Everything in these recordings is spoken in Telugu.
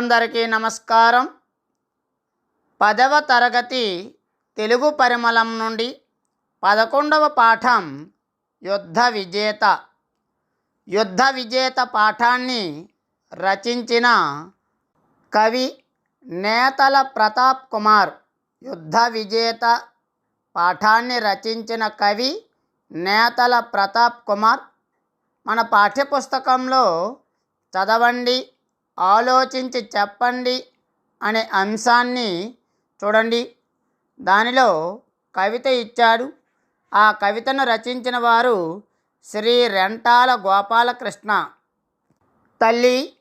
అందరికీ నమస్కారం. పదవ తరగతి తెలుగు పరిమళం నుండి పదకొండవ పాఠం యుద్ధ విజేత. యుద్ధ విజేత పాఠాన్ని రచించిన కవి నేతల ప్రతాప్ కుమార్ యుద్ధ విజేత పాఠాన్ని రచించిన కవి నేతల ప్రతాప్ కుమార్. మన పాఠ్యపుస్తకంలో చదవండి. ఆలోచించి చెప్పండి అనే అంశాన్ని చూడండి. దానిలో కవిత ఇచ్చాడు. ఆ కవితను రచించిన వారు శ్రీ రెంటాల గోపాలకృష్ణ. తల్లి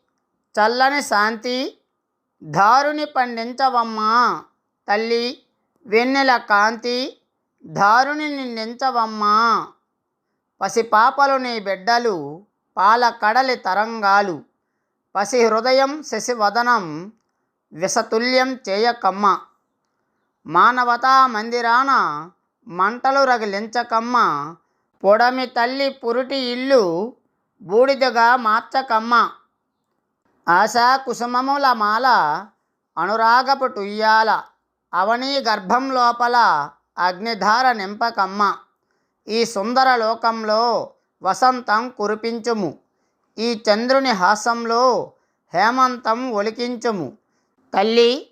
చల్లని శాంతి దారుని పండించవమ్మా తల్లి వెన్నెల కాంతి దారుని నిందించవమ్మా. పసిపాపలు నీ బిడ్డలు పాల కడలి తరంగాలు. పసి హృదయం శశివదనం విషతుల్యం చేయకమ్మ. మానవతా మందిరాన మంటలు రగిలించకమ్మ. పొడమి తల్లి పురుటి ఇల్లు బూడిదగా మార్చకమ్మ. ఆశా కుసుమముల మాల అనురాగపు టుయ్యాల అవనీ గర్భం లోపల అగ్నిధార నింపకమ్మ. ఈ సుందర లోకంలో వసంతం కురిపించుము. ఈ చంద్రుని హాసంలో హేమంతం ఒలికించుము. తల్లి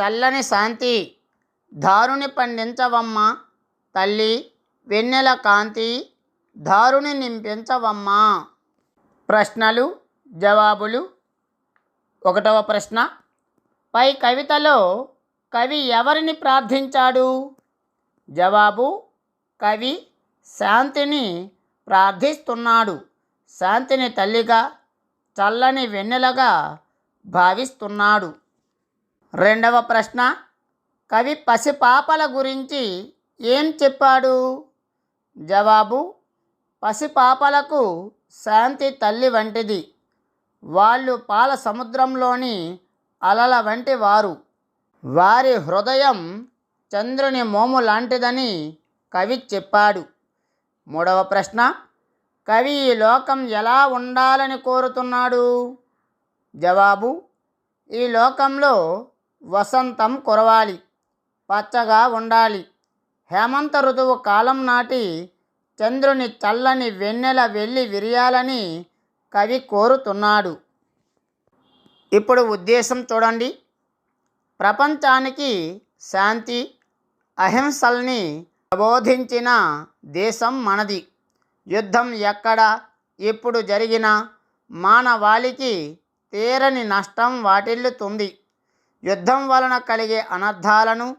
చల్లని శాంతి. దారుని పండించవమ్మ. తల్లి వెన్నెల కాంతి. దారుని నింపించవమ్మా. ప్రశ్నలు జవాబులు. ఒకటవ ప్రశ్న. పై కవితలో కవి ఎవరిని ప్రార్థించాడు? జవాబు కవి శాంతిని ప్రార్థిస్తున్నాడు. శాంతిని తల్లిగా చల్లని వెన్నెలగా భావిస్తున్నాడు. రెండవ ప్రశ్న కవి పసిపాపల గురించి ఏం చెప్పాడు? జవాబు పసిపాపలకు శాంతి తల్లి వంటిది. వాళ్ళు పాల సముద్రంలోని అలల వంటి వారు. వారి హృదయం చంద్రుని మోము లాంటిదని కవి చెప్పాడు. మూడవ ప్రశ్న కవి ఈ లోకం ఎలా ఉండాలని కోరుతున్నాడు? జవాబు ఈ లోకంలో వసంతం కురవాలి పచ్చగా ఉండాలి. హేమంత ఋతువు కాలం నాటి చంద్రుని చల్లని వెన్నెల వెళ్ళి విరియాలని కవి కోరుతున్నాడు. ఇప్పుడు ఉద్దేశం చూడండి. ప్రపంచానికి శాంతి అహింసల్ని ప్రబోధించిన దేశం మనది. యుద్ధం ఎక్కడ? ఎప్పుడు జరిగినా మానవాళికి తీరని నష్టం వాటిల్లుతుంది. యుద్ధం వలన కలిగే అనర్థాలను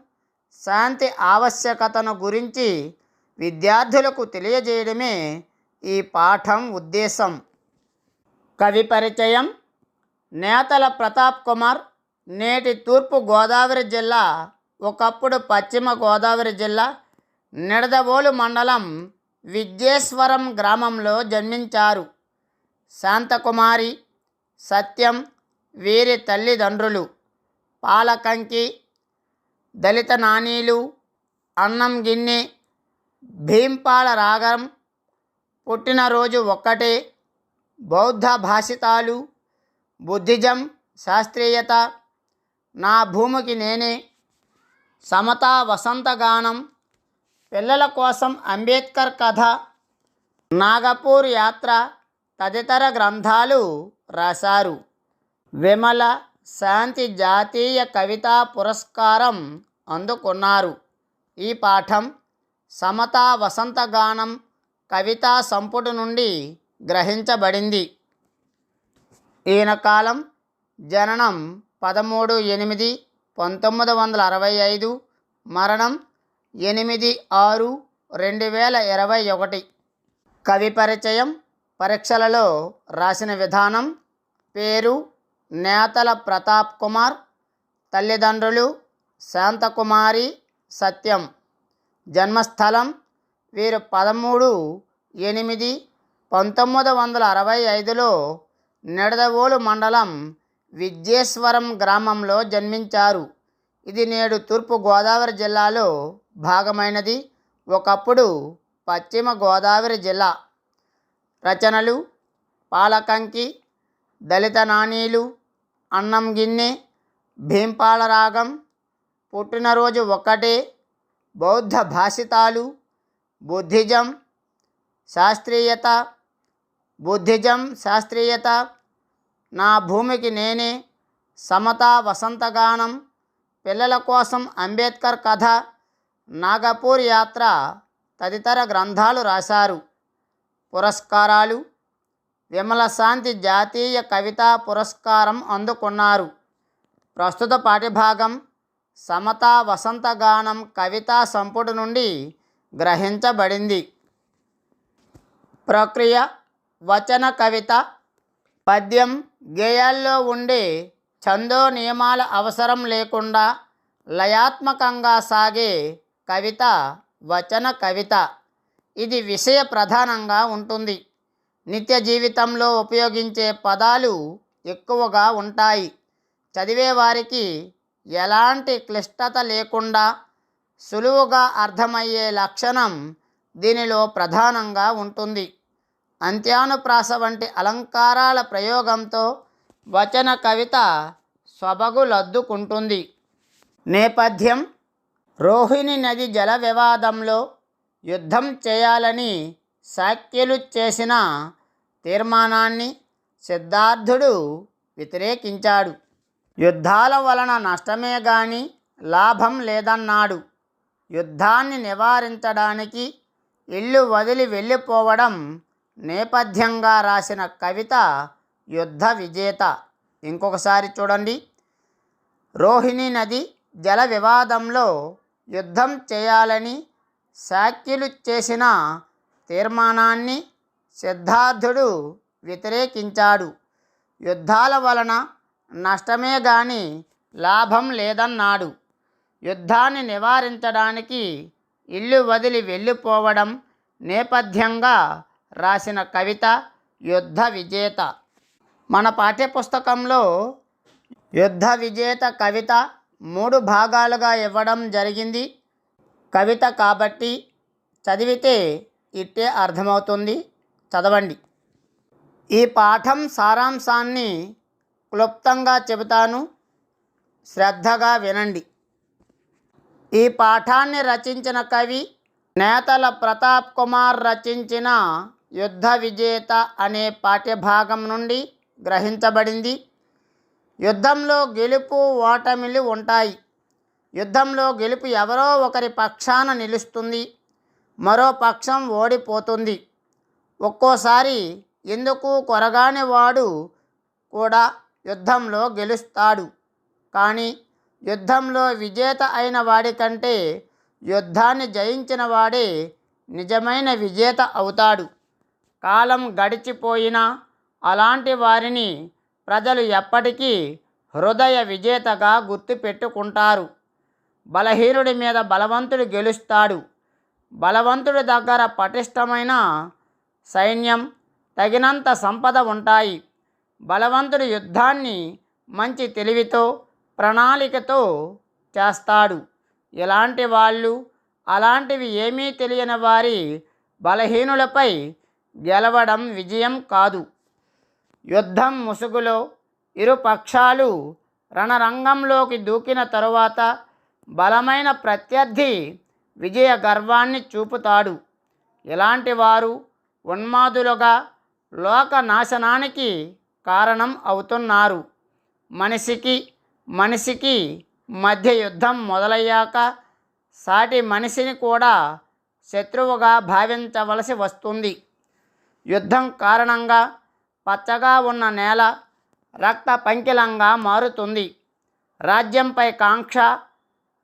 శాంతి ఆవశ్యకతను గురించి విద్యార్థులకు తెలియజేయడమే ఈ పాఠం ఉద్దేశం. కవి పరిచయం నేతల ప్రతాప్ కుమార్ నేటి తూర్పు గోదావరి జిల్లా ఒకప్పుడు పశ్చిమ గోదావరి జిల్లా నిడదవోలు మండలం విద్యేశ్వరం గ్రామంలో జన్మించారు. శాంతకుమారి సత్యం వీరి తల్లిదండ్రులు పాలకంకి దళిత నానీలు అన్నం గిన్నె భీంపాల రాగం పుట్టినరోజు ఒక్కటే బౌద్ధ భాషితాలు బుద్ధిజం శాస్త్రీయత నా భూమికి నేనే సమతా వసంతగానం పిల్లల కోసం అంబేద్కర్ కథ నాగపూర్ యాత్ర తదితర గ్రంథాలు రాశారు. విమల శాంతి జాతీయ కవితా పురస్కారం అందుకున్నారు. ఈ పాఠం సమతా వసంతగానం కవితా సంపుటి నుండి గ్రహించబడింది. ఈయన కాలం జననం పదమూడు ఎనిమిది పంతొమ్మిది వందల అరవై ఐదు మరణం ఎనిమిది ఆరు రెండు వేల ఇరవై ఒకటి. కవి పరిచయం పరీక్షలలో రాసిన విధానం పేరు నేతల ప్రతాప్ కుమార్ తల్లిదండ్రులు శాంతకుమారి సత్యం. జన్మస్థలం వీరు పదమూడు ఎనిమిది పంతొమ్మిది వందల అరవై ఐదులో నిడదవోలు మండలం విద్యేశ్వరం గ్రామంలో జన్మించారు. ఇది నేడు తూర్పు గోదావరి జిల్లాలో భాగమైనది. ఒకప్పుడు పశ్చిమ గోదావరి జిల్లా రచనలు పాలకంకి దళిత నాణీలు అన్నం గిన్నె భీంపాల రాగం పుట్టినరోజు ఒక్కటే బౌద్ధ భాషితాలు బుద్ధిజం శాస్త్రీయత బుద్ధిజం శాస్త్రీయత నా భూమికి నేనే సమతా వసంతగానం పిల్లల కోసం అంబేద్కర్ కథ నాగపూర్ యాత్ర తదితర గ్రంథాలు రాశారు. పురస్కారాలు విమల శాంతి జాతీయ కవితా పురస్కారం అందుకున్నారు. ప్రస్తుత పాఠ్యభాగం సమతా వసంతగానం కవితా సంపుటి నుండి గ్రహించబడింది. ప్రక్రియ వచన కవిత పద్యం గేయాల్లో ఉండే ఛందో నియమాల అవసరం లేకుండా లయాత్మకంగా సాగే కవిత వచన కవిత. ఇది విషయ ప్రధానంగా ఉంటుంది. నిత్య జీవితంలో ఉపయోగించే పదాలు ఎక్కువగా ఉంటాయి. చదివేవారికి ఎలాంటి క్లిష్టత లేకుండా సులువుగా అర్థమయ్యే లక్షణం దీనిలో ప్రధానంగా ఉంటుంది. అంత్యానుప్రాస వంటి అలంకారాల ప్రయోగంతో వచన కవిత సొబగులద్దుకుంటుంది. నేపథ్యం రోహిణి నది జల వివాదంలో యుద్ధం చేయాలని శాక్యులు చేసిన తీర్మానాన్ని సిద్ధార్థుడు వ్యతిరేకించాడు. యుద్ధాల వలన నష్టమే గాని లాభం లేదన్నాడు. యుద్ధాన్ని నివారించడానికి ఇల్లు వదిలి వెళ్ళిపోవడం నేపథ్యంగా రాసిన కవిత యుద్ధ విజేత. ఇంకొకసారి చూడండి. రోహిణి నది జల వివాదంలో యుద్ధం చేయాలని శాక్యులు చేసిన తీర్మానాన్ని సిద్ధార్థుడు వ్యతిరేకించాడు. యుద్ధాల వలన నష్టమే గాని లాభం లేదన్నాడు. యుద్ధాన్ని నివారించడానికి ఇల్లు వదిలి వెళ్ళిపోవడం నేపథ్యంగా రాసిన కవిత యుద్ధ విజేత. మన పాఠ్యపుస్తకంలో యుద్ధ విజేత కవిత మూడు భాగాలుగా ఇవ్వడం జరిగింది. కవిత కాబట్టి చదివితే ఇట్టే అర్థమవుతుంది. చదవండి. ఈ పాఠం సారాంశాన్ని క్లుప్తంగా చెబుతాను. శ్రద్ధగా వినండి. ఈ పాఠాన్ని రచించిన కవి నేతల ప్రతాప్ కుమార్ రచించిన యుద్ధ విజేత అనే పాఠ్యభాగం నుండి గ్రహించబడింది. యుద్ధంలో గెలుపు ఓటమిలు ఉంటాయి. యుద్ధంలో గెలుపు ఎవరో ఒకరి పక్షాన నిలుస్తుంది. మరో పక్షం ఓడిపోతుంది. ఒక్కోసారి ఎందుకు కొరగాని వాడు కూడా యుద్ధంలో గెలుస్తాడు. కానీ యుద్ధంలో విజేత అయిన వాడి కంటే యుద్ధాన్ని జయించిన వాడే నిజమైన విజేత అవుతాడు. కాలం గడిచిపోయినా అలాంటి వారిని ప్రజలు ఎప్పటికీ హృదయ విజేతగా గుర్తుపెట్టుకుంటారు. బలహీనుడి మీద బలవంతుడు గెలుస్తాడు. బలవంతుడి దగ్గర పటిష్టమైన సైన్యం తగినంత సంపద ఉంటాయి. బలవంతుడు యుద్ధాన్ని మంచి తెలివితో ప్రణాళికతో చేస్తాడు. ఇలాంటి వాళ్ళు అలాంటివి ఏమీ తెలియని వారి బలహీనులపై గెలవడం విజయం కాదు. యుద్ధం ముసుగులో ఇరు పక్షాలు రణరంగంలోకి దూకిన తరువాత బలమైన ప్రత్యర్థి విజయ గర్వాన్ని చూపుతాడు. ఇలాంటి వారు ఉన్మాదులుగా లోక నాశనానికి కారణం అవుతున్నారు. మనిషికి మనిషికి మధ్య యుద్ధం మొదలయ్యాక సాటి మనిషిని కూడా శత్రువుగా భావించవలసి వస్తుంది. యుద్ధం కారణంగా పచ్చగా ఉన్న నేల రక్త పంకిలంగా మారుతుంది. రాజ్యంపై కాంక్ష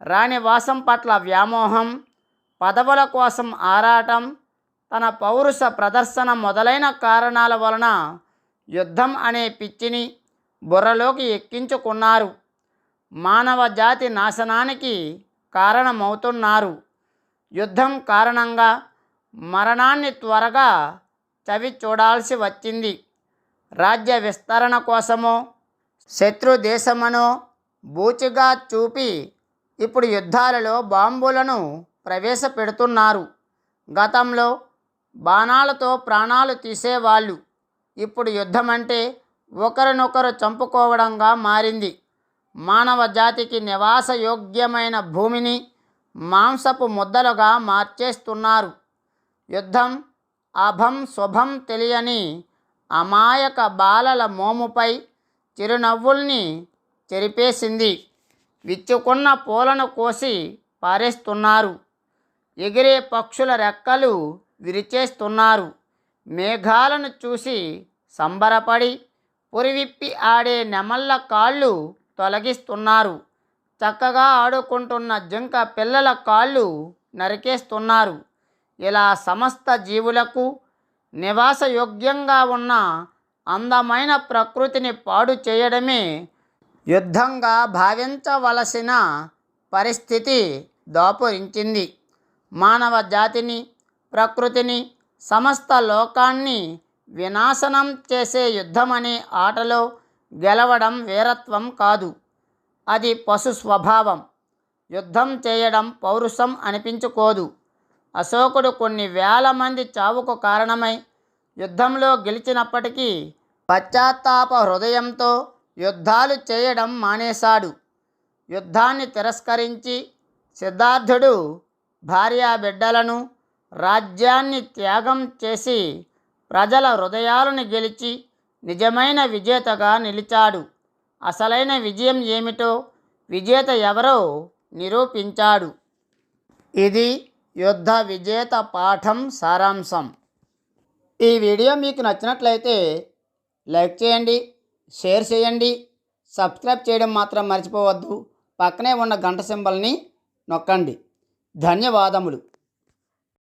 రాణివాసం పట్ల వ్యామోహం పదవుల కోసం ఆరాటం తన పౌరుష ప్రదర్శన మొదలైన కారణాల వలన యుద్ధం అనే పిచ్చిని బుర్రలోకి ఎక్కించుకున్నారు. మానవ జాతి నాశనానికి కారణమవుతున్నారు. యుద్ధం కారణంగా మరణాన్ని త్వరగా చవి చూడాల్సి వచ్చింది. రాజ్య విస్తరణ కోసమో శత్రు దేశమనో బూచిగా చూపి ఇప్పుడు యుద్ధాలలో బాంబులను ప్రవేశపెడుతున్నారు. గతంలో బాణాలతో ప్రాణాలు తీసేవాళ్ళు. ఇప్పుడు యుద్ధం అంటే ఒకరినొకరు చంపుకోవడంగా మారింది. మానవ జాతికి నివాస యోగ్యమైన భూమిని మాంసపు ముద్దలుగా మార్చేస్తున్నారు. యుద్ధం అభం శుభం తెలియని అమాయక బాలల మోముపై చిరునవ్వుల్ని చెరిపేసింది. విచ్చుకున్న పూలను కోసి పారేస్తున్నారు. ఎగిరే పక్షుల రెక్కలు విరిచేస్తున్నారు. మేఘాలను చూసి సంబరపడి పురివిప్పి ఆడే నెమళ్ళ కాళ్ళు తొలగిస్తున్నారు. చక్కగా ఆడుకుంటున్న జింక పిల్లల కాళ్ళు నరికేస్తున్నారు. ఇలా సమస్త జీవులకు నివాసయోగ్యంగా ఉన్న అందమైన ప్రకృతిని పాడు చేయడమే యుద్ధంగా భావించవలసిన పరిస్థితి దాపురించింది. మానవ జాతిని ప్రకృతిని సమస్త లోకాన్ని వినాశనం చేసే యుద్ధమనే ఆటలో గెలవడం వీరత్వం కాదు. అది పశు స్వభావం. యుద్ధం చేయడం పౌరుషం అనిపించుకోదు. అశోకుడు కొన్ని వేల మంది చావుకు కారణమై యుద్ధంలో గెలిచినప్పటికీ పశ్చాత్తాప హృదయంతో యుద్ధాలు చేయడం మానేశాడు. యుద్ధాన్ని తిరస్కరించి సిద్ధార్థుడు భార్యా బిడ్డలను రాజ్యాన్ని త్యాగం చేసి ప్రజల హృదయాలను గెలిచి నిజమైన విజేతగా నిలిచాడు. అసలైన విజయం ఏమిటో విజేత ఎవరో నిరూపించాడు. ఇది యుద్ధ విజేత పాఠం సారాంశం. ఈ వీడియో మీకు నచ్చినట్లయితే లైక్ చేయండి షేర్ చేయండి సబ్స్క్రైబ్ చేయడం మాత్రం మర్చిపోవద్దు. పక్కనే ఉన్న గంట సింబల్ని నొక్కండి. ధన్యవాదములు.